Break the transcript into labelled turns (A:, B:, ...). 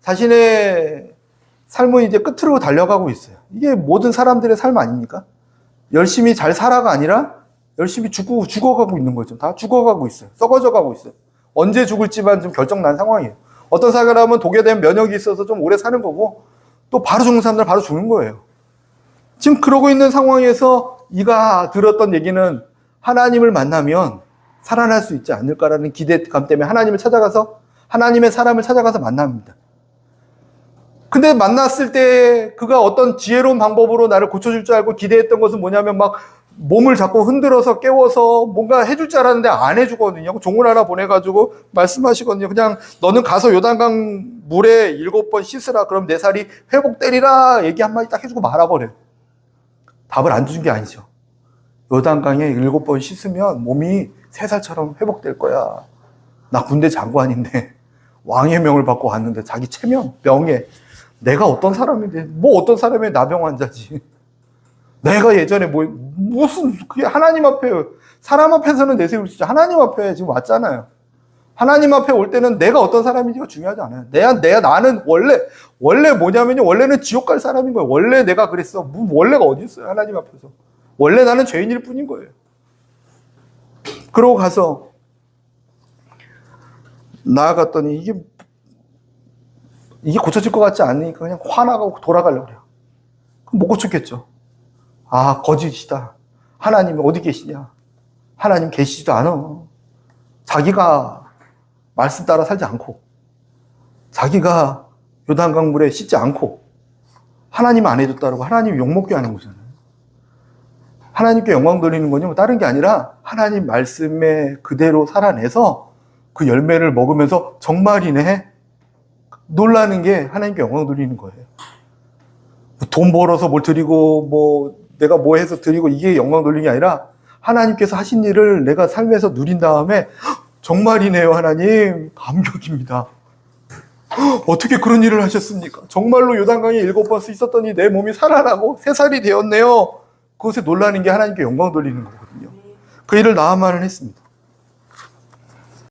A: 자신의 삶은 이제 끝으로 달려가고 있어요. 이게 모든 사람들의 삶 아닙니까? 열심히 잘 살아가 아니라 열심히 죽고, 죽어가고 있는 거죠. 다 죽어가고 있어요. 썩어져 가고 있어요. 언제 죽을지만 좀 결정 난 상황이에요. 어떤 사람은 독에 대한 면역이 있어서 좀 오래 사는 거고, 또 바로 죽는 사람들 은 바로 죽는 거예요. 지금 그러고 있는 상황에서 이가 들었던 얘기는 하나님을 만나면 살아날 수 있지 않을까라는 기대감 때문에 하나님을 찾아가서 하나님의 사람을 찾아가서 만납니다. 근데 만났을 때 그가 어떤 지혜로운 방법으로 나를 고쳐줄 줄 알고 기대했던 것은 뭐냐면 막 몸을 자꾸 흔들어서 깨워서 뭔가 해줄 줄 알았는데 안 해주거든요. 종을 하나 보내가지고 말씀하시거든요. 그냥 너는 가서 요단강 물에 일곱 번 씻으라. 그럼 내 살이 회복되리라. 얘기 한마디 딱 해주고 말아버려요. 답을 안 준 게 아니죠. 요단강에 일곱 번 씻으면 몸이 세 살처럼 회복될 거야. 나 군대 장관인데 왕의 명을 받고 왔는데 자기 체면, 명예, 내가 어떤 사람인데 뭐 어떤 사람의 나병 환자지. 내가 예전에 뭐 무슨 그게 하나님 앞에 사람 앞에서는 내세울 수 있죠. 하나님 앞에 지금 왔잖아요. 하나님 앞에 올 때는 내가 어떤 사람인지가 중요하지 않아요. 내가 내가 나는 원래 원래 뭐냐면요. 원래는 지옥 갈 사람인 거예요. 원래 내가 그랬어. 뭐 원래가 어디 있어요? 하나님 앞에서. 원래 나는 죄인일 뿐인 거예요. 그러고 가서 나아갔더니 이게 이게 고쳐질 것 같지 않으니까 그냥 화나고 돌아가려고 그래요. 못 고쳤겠죠. 아, 거짓이다. 하나님이 어디 계시냐? 하나님 계시지도 않아. 자기가 말씀 따라 살지 않고, 자기가 요단강 물에 씻지 않고, 하나님 안 해줬다고 하나님 욕먹게 하는 거잖아요. 하나님께 영광 돌리는 거냐? 뭐 다른 게 아니라 하나님 말씀에 그대로 살아내서 그 열매를 먹으면서 정말이네. 놀라는 게 하나님께 영광 돌리는 거예요. 돈 벌어서 뭘 드리고 뭐 내가 뭐 해서 드리고 이게 영광 돌리는 게 아니라 하나님께서 하신 일을 내가 삶에서 누린 다음에 "헉, 정말이네요 하나님 감격입니다. "헉, 어떻게 그런 일을 하셨습니까? 정말로 요단강에 일곱 번 있었더니 내 몸이 살아나고 새 살이 되었네요. 그것에 놀라는 게 하나님께 영광 돌리는 거거든요. 그 일을 나아만은 했습니다.